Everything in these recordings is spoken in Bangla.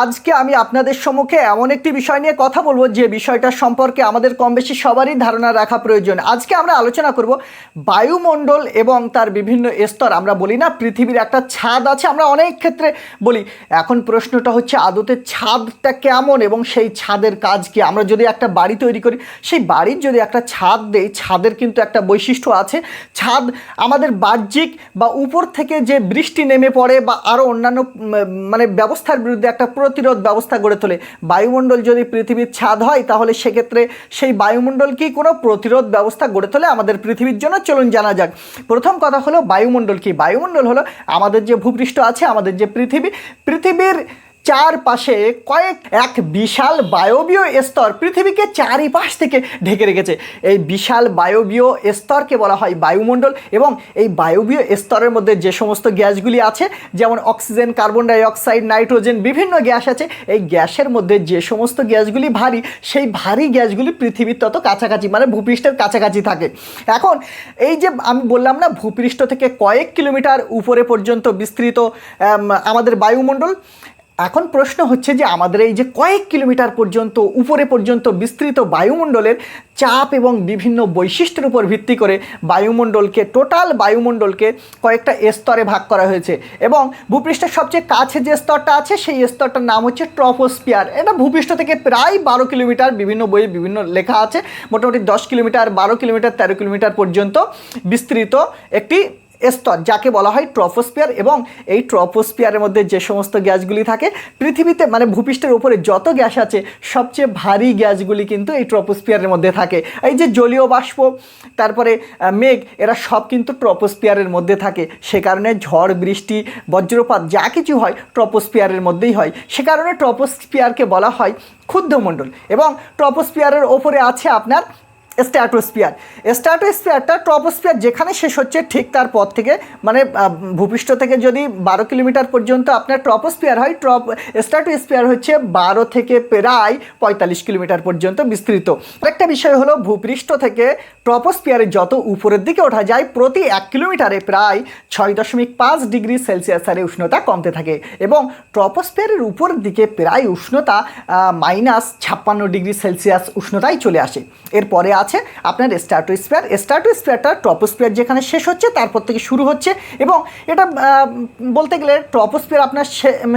আজকে আমি আপনাদের সম্মুখে এমন একটি বিষয় নিয়ে কথা বলব যে বিষয়টা সম্পর্কে আমাদের কম বেশি সবারই ধারণা রাখা প্রয়োজন। আজকে আমরা আলোচনা করব বায়ুমণ্ডল এবং তার বিভিন্ন স্তর। আমরা বলি না পৃথিবীর একটা ছাদ আছে, আমরা অনেক ক্ষেত্রে বলি। এখন প্রশ্নটা হচ্ছে, আদতে ছাদটা কেমন এবং সেই ছাদের কাজ কি? আমরা যদি একটা বাড়ি তৈরি করি, সেই বাড়ির যদি একটা ছাদ দেই, ছাদের কিন্তু একটা বৈশিষ্ট্য আছে। ছাদ আমাদের বাহ্যিক বা উপর থেকে যে বৃষ্টি নেমে পড়ে বা আরও অন্যান্য মানে ব্যবস্থার বিরুদ্ধে একটা প্রতিরোধ ব্যবস্থা গড়ে তোলে। বায়ুমণ্ডল যদি পৃথিবীর ছাদ হয়, তাহলে সেক্ষেত্রে সেই বায়ুমণ্ডল কি কোনো প্রতিরোধ ব্যবস্থা গড়ে তোলে আমাদের পৃথিবীর জন্য। চলুন জানা যাক। প্রথম কথা হলো বায়ুমণ্ডল কি? বায়ুমণ্ডল হলো আমাদের যে ভূপৃষ্ঠ আছে, আমাদের যে পৃথিবী। পৃথিবীর চারপাশে কয়েক, এক বিশাল বায়বীয় স্তর পৃথিবীকে চারিপাশ থেকে ঢেকে রেখেছে। এই বিশাল বায়বীয় স্তরকে বলা হয় বায়ুমণ্ডল এবং এই বায়বীয় স্তরের মধ্যে যে সমস্ত গ্যাসগুলি আছে, যেমন অক্সিজেন, কার্বন ডাইঅক্সাইড, নাইট্রোজেন, বিভিন্ন গ্যাস আছে, এই গ্যাসের মধ্যে যে সমস্ত গ্যাসগুলি ভারী, সেই ভারী গ্যাসগুলি পৃথিবীর তত কাছাকাছি মানে ভূপৃষ্ঠের কাছাকাছি থাকে। এখন এই যে আমি বললাম না, ভূপৃষ্ঠ থেকে কয়েক কিলোমিটার উপরে পর্যন্ত বিস্তৃত আমাদের বায়ুমণ্ডল এখন প্রশ্ন হচ্ছে যে আমাদের এই যে কয়েক কিলোমিটার পর্যন্ত, উপরে পর্যন্ত বিস্তৃত বায়ুমণ্ডলের চাপ এবং বিভিন্ন বৈশিষ্ট্যের উপর ভিত্তি করে বায়ুমণ্ডলকে টোটাল বায়ুমণ্ডলকে কয়েকটা স্তরে ভাগ করা হয়েছে। এবং ভূপৃষ্ঠের সবচেয়ে কাছে যে স্তরটা আছে, সেই স্তরটার নাম হচ্ছে ট্রপোস্পিয়ার এটা ভূপৃষ্ঠ থেকে প্রায় বারো কিলোমিটার, বিভিন্ন বইয়ে বিভিন্ন লেখা আছে। মোটামুটি দশ কিলোমিটার, বারো কিলোমিটার, তেরো কিলোমিটার পর্যন্ত বিস্তৃত একটি স্তর, যাকে বলা হয় ট্রপোস্পিয়ার এবং এই ট্রপোস্পিয়ারের মধ্যে যে সমস্ত গ্যাসগুলি থাকে, পৃথিবীতে মানে ভূপৃষ্ঠের উপরে যত গ্যাস আছে, সবচেয়ে ভারী গ্যাসগুলি কিন্তু এই ট্রপোস্পিয়ারের মধ্যে থাকে। এই যে জলীয় বাষ্প, তারপরে মেঘ, এরা সব কিন্তু ট্রপোস্পিয়ারের মধ্যে থাকে। সে কারণে ঝড়, বৃষ্টি, বজ্রপাত, যা কিছু হয় ট্রপোস্পিয়ারের মধ্যেই হয়। সে কারণে ট্রপোস্পিয়ারকে বলা হয় ক্ষুদ্রমণ্ডল এবং ট্রপোস্পিয়ারের ওপরে আছে আপনার স্ট্যাটোস্পিয়ার স্ট্যাটোস্পিয়ারটা ট্রপোস্পিয়ার যেখানে শেষ হচ্ছে ঠিক তার পর থেকে মানে ভূপৃষ্ঠ থেকে যদি বারো কিলোমিটার পর্যন্ত আপনার ট্রপোস্পিয়ার হয়, ট্রপ স্ট্যাটোস্পিয়ার হচ্ছে বারো থেকে প্রায় পঁয়তাল্লিশ কিলোমিটার পর্যন্ত বিস্তৃত। একটা বিষয় হলো, ভূপৃষ্ঠ থেকে ট্রপোস্পিয়ারে যত উপরের দিকে ওঠা যায়, প্রতি এক কিলোমিটারে প্রায় ছয় দশমিক পাঁচ ডিগ্রি সেলসিয়াস হারে উষ্ণতা কমতে থাকে এবং ট্রপোস্পিয়ারের উপরের দিকে প্রায় উষ্ণতা মাইনাস ছাপ্পান্ন ডিগ্রি সেলসিয়াস উষ্ণতায় চলে আসে। এরপরে আছে, আপনার স্ট্যাটোস্পিয়ার স্ট্যাটোস্পিয়ারটা ট্রপোস্পিয়ার যেখানে শেষ হচ্ছে, তারপর থেকে শুরু হচ্ছে এবং এটা বলতে গেলে ট্রপোস্পিয়ার আপনার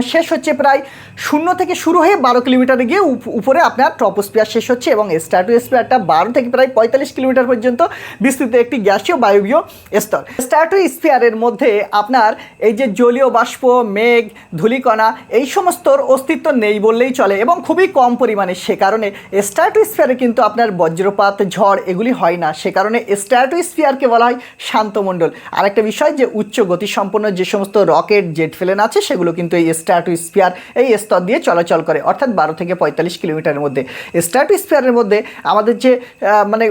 শেষ হচ্ছে প্রায় শূন্য থেকে শুরু হয়ে বারো কিলোমিটারে গিয়ে উপ- উপরে আপনার ট্রপোস্পিয়ার শেষ হচ্ছে এবং স্ট্যাটোস্পিয়ারটা বারো থেকে প্রায় পঁয়তাল্লিশ কিলোমিটার পর্যন্ত বিস্তৃত একটি গ্যাসীয় বায়বীয় স্তর। স্ট্যাটোস্পিয়ারের মধ্যে আপনার এই যে জলীয় বাষ্প, মেঘ, ধূলিকণা এই সমস্তর অস্তিত্ব নেই বললেই চলে এবং খুবই কম পরিমাণে। সে কারণে স্ট্যাটোস্ফিয়ারে কিন্তু আপনার বজ্রপাত ঝড় এগুলি হয় না। সে কারণে স্ট্র্যাটোস্ফিয়ারকে বলা হয় শান্তমণ্ডল। আরেকটা বিষয় যে উচ্চ গতিসম্পন্ন যে সমস্ত রকেট, জেট ফেলেন আছে, সেগুলো কিন্তু এই স্ট্র্যাটোস্ফিয়ার এই স্তর দিয়ে চলাচল করে, অর্থাৎ বারো থেকে পঁয়তাল্লিশ কিলোমিটারের মধ্যে। স্ট্র্যাটোস্ফিয়ারের মধ্যে আমাদের যে মানে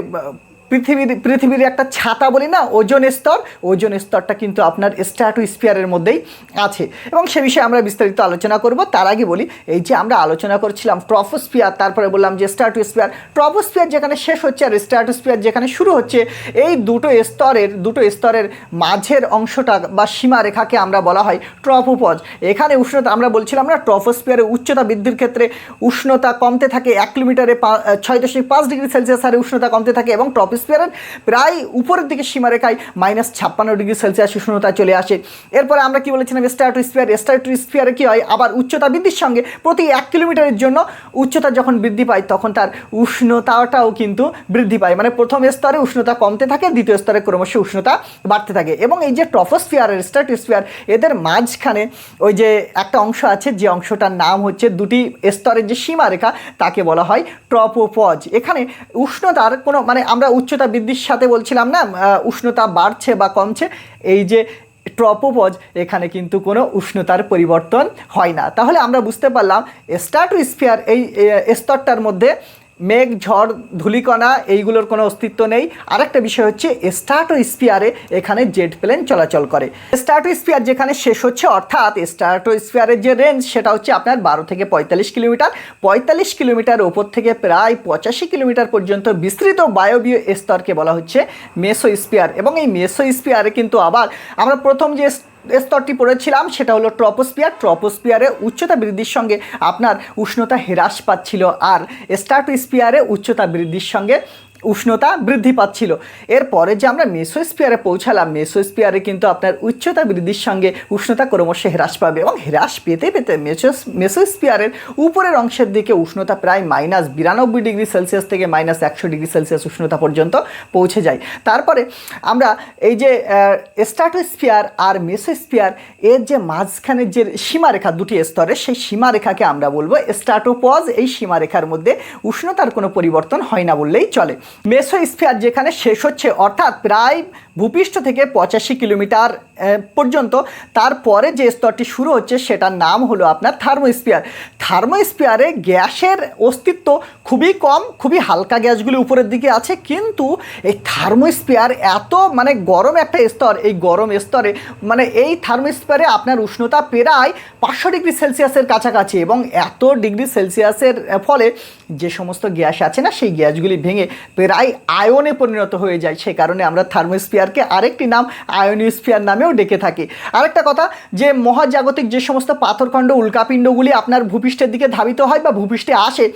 পৃথিবীর পৃথিবীর একটা ছাতা বলি না, ওজন স্তর, ওজন স্তরটা কিন্তু আপনার স্ট্র্যাটোস্ফিয়ারের মধ্যেই আছে। এবং সে বিষয়ে আমরা বিস্তারিত আলোচনা করব। তার আগে বলি, এই যে আমরা আলোচনা করছিলাম ট্রফোস্ফিয়ার, তারপরে বললাম যে স্ট্র্যাটোস্ফিয়ার। ট্রফোস্ফিয়ার যেখানে শেষ হচ্ছে আর স্ট্র্যাটোস্ফিয়ার যেখানে শুরু হচ্ছে, এই দুটো স্তরের দুটো স্তরের মাঝের অংশটা বা সীমারেখাকে আমরা বলা হয় ট্রপোপজ এখানে উষ্ণতা, আমরা বলছিলাম না, ট্রফোস্ফিয়ারের উচ্চতা বৃদ্ধির ক্ষেত্রে উষ্ণতা কমতে থাকে এক কিলোমিটারে ছয় দশমিক পাঁচ ডিগ্রি সেলসিয়াস হারে উষ্ণতা কমতে থাকে এবং ট্রপোস্ফিয়ারের প্রায় উপরের দিকে সীমারেখায় মাইনাস ছাপ্পান্ন ডিগ্রি সেলসিয়াস উষ্ণতা চলে আসে। এরপরে আমরা কি বলেছিলাম? স্ট্র্যাটোস্ফিয়ার স্ট্র্যাটোস্ফিয়ারে কি হয়? আবার উচ্চতা বৃদ্ধির সঙ্গে প্রতি এক কিলোমিটারের জন্য উচ্চতা যখন বৃদ্ধি পায়, তখন তার উষ্ণতাটাও কিন্তু বৃদ্ধি পায়। মানে প্রথম স্তরে উষ্ণতা কমতে থাকে, দ্বিতীয় স্তরে ক্রমশ উষ্ণতা বাড়তে থাকে। এবং এই যে ট্রফোস্ফিয়ার আর স্ট্র্যাটোস্ফিয়ার এদের মাঝখানে ওই যে একটা অংশ আছে, যে অংশটার নাম হচ্ছে দুটি স্তরের যে সীমারেখা তাকে বলা হয় ট্রপোপজ। এখানে উষ্ণতার কোনো মানে আমরা উচ্চতা বৃদ্ধির সাথে বলছিলাম না উষ্ণতা বাড়ছে বা কমছে, এই যে ট্রপোপজ, এখানে কিন্তু কোনো উষ্ণতার পরিবর্তন হয় না। তাহলে আমরা বুঝতে পারলাম স্ট্যাটোস্ফিয়ার এই স্তরটার মধ্যে মেঘ, ঝড়, ধুলিকণা এইগুলোর কোনো অস্তিত্ব নেই। আরেকটা বিষয় হচ্ছে স্ট্র্যাটোস্ফিয়ারে এখানে জেট প্লেন চলাচল করে। স্ট্র্যাটোস্ফিয়ার যেখানে শেষ হচ্ছে, অর্থাৎ স্ট্র্যাটোস্ফিয়ারের যে রেঞ্জ, সেটা হচ্ছে আপনার বারো থেকে পঁয়তাল্লিশ কিলোমিটার। পঁয়তাল্লিশ কিলোমিটার ওপর থেকে প্রায় পঁচাশি কিলোমিটার পর্যন্ত বিস্তৃত বায়বীয় স্তরকে বলা হচ্ছে মেসোস্ফিয়ার। এবং এই মেসোস্ফিয়ারে কিন্তু আবার আমরা প্রথম যে স্তরটি পড়েছিলাম, সেটা হলো ট্রপোস্পিয়ার ট্রপোস্পিয়ারে উচ্চতা বৃদ্ধির সঙ্গে আপনার উষ্ণতা হ্রাস পাচ্ছিল। আর স্টার্টোস্পিয়ারে উচ্চতা বৃদ্ধির সঙ্গে উষ্ণতা বৃদ্ধি পাচ্ছিল। এরপরে যে আমরা মেসোস্পিয়ারে পৌঁছালাম মেসোস্পিয়ারে কিন্তু আপনার উচ্চতা বৃদ্ধির সঙ্গে উষ্ণতা ক্রমশ হ্রাস পাবে এবং হ্রাস পেতে পেতে মেসোস মেসোস্পিয়ারের উপরের অংশের দিকে উষ্ণতা প্রায় মাইনাস বিরানব্বই ডিগ্রি সেলসিয়াস থেকে মাইনাস একশো ডিগ্রি সেলসিয়াস উষ্ণতা পর্যন্ত পৌঁছে যায়। তারপরে আমরা এই যে স্টার্টোস্পিয়ার আর মেসোস্পিয়ার এর যে মাঝখানের যে সীমারেখা দুটি স্তরে সেই সীমারেখাকে আমরা বলব স্টার্টোপজ এই সীমারেখার মধ্যে উষ্ণতার কোনো পরিবর্তন হয় না বললেই চলে। মেসোস্ফিয়ার যেখানে শেষ হচ্ছে, অর্থাৎ প্রায় ভূপৃষ্ঠ থেকে পঁচাশি কিলোমিটার পর্যন্ত। তারপরে যে স্তরটি শুরু হচ্ছে, সেটার নাম হলো আপনার থার্মোস্ফিয়ার। থার্মোস্ফিয়ারে গ্যাসের অস্তিত্ব খুবই কম, খুবই হালকা গ্যাসগুলি উপরের দিকে আছে, কিন্তু এই থার্মোস্ফিয়ার এত মানে গরম একটা স্তর, এই গরম স্তরে মানে এই থার্মোস্ফিয়ারে আপনার উষ্ণতা প্রায় পাঁচশো ডিগ্রি সেলসিয়াসের কাছাকাছি এবং এত ডিগ্রি সেলসিয়াসের ফলে যে সমস্ত গ্যাস আছে না, সেই গ্যাসগুলি ভেঙে প্রায় আয়নে পরিণত হয়ে যায় সে কারণে আমরা থার্মোস্ফিয়ারকে আরেকটি নাম আয়নোস্ফিয়ার নামেও ডেকে থাকি। আরেকটা কথা, যে মহাজাগতিক যে সমস্ত পাথরখণ্ড, উল্কাপিণ্ডগুলি আপনার ভূপৃষ্ঠের দিকে ধাবিত হয় বা ভূপৃষ্ঠে আসে,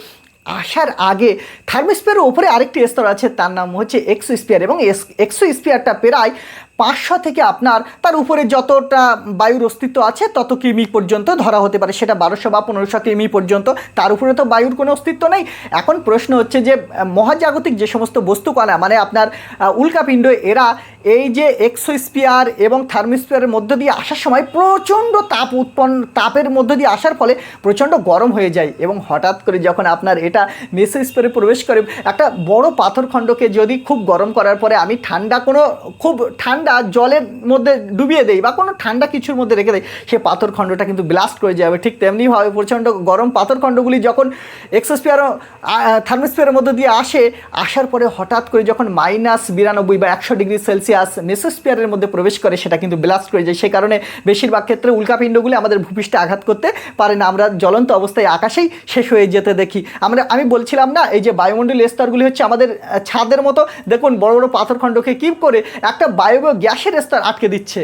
আসার আগে থার্মোস্ফিয়ারের উপরে আরেকটি স্তর আছে, তার নাম হচ্ছে এক্সোস্ফিয়ার। এবং এক্সোস্ফিয়ারটা প্রায় পাঁচশো থেকে আপনার, তার উপরে যতটা বায়ুর অস্তিত্ব আছে, তত কিমি পর্যন্ত ধরা হতে পারে। সেটা বারোশো বা পনেরোশো কিমি পর্যন্ত। তার উপরে তো বায়ুর কোনো অস্তিত্ব নেই। এখন প্রশ্ন হচ্ছে যে, মহাজাগতিক যে সমস্ত বস্তুকণা মানে আপনার উল্কাপিণ্ড, এরা এই যে এক্সোস্পিয়ার এবং থার্মোস্ফিয়ারের মধ্য দিয়ে আসার সময় প্রচণ্ড তাপ উৎপন্ন, তাপের মধ্য দিয়ে আসার ফলে প্রচণ্ড গরম হয়ে যায় এবং হঠাৎ করে যখন আপনার এটা মেসোস্পিয়ারে প্রবেশ করে, একটা বড় পাথরখণ্ডকে যদি খুব গরম করার পরে আমি ঠান্ডা কোনো, খুব ঠান্ডা জলের মধ্যে ডুবিয়ে দেই বা কোনো ঠান্ডা কিছুর মধ্যে রেখে দেয় সে পাথরখণ্ডটা কিন্তু ব্লাস্ট করে যাবে। ঠিক তেমনিভাবে প্রচণ্ড গরম পাথরখণ্ডগুলি যখন এক্সোস্পিয়ার থার্মোস্ফিয়ারের মধ্যে দিয়ে আসে, আসার পরে হঠাৎ করে যখন মাইনাস বিরানব্বই বা একশো ডিগ্রি সেলসিয়াস মেসোস্পিয়ারের মধ্যে প্রবেশ করে, সেটা কিন্তু ব্লাস্ট করে যায়। সে কারণে বেশিরভাগ ক্ষেত্রে উল্কাপিণ্ডগুলি আমাদের ভূপৃষ্ঠে আঘাত করতে পারে না। আমরা জ্বলন্ত অবস্থায় আকাশেই শেষ হয়ে যেতে দেখি। আমরা, আমি বলছিলাম না, এই যে বায়ুমণ্ডলীয় স্তরগুলি হচ্ছে আমাদের ছাদের মতো। দেখুন বড় বড় পাথরখণ্ডকে কী করে একটা বায়বীয় গ্যাসের স্তর আটকে দিচ্ছে।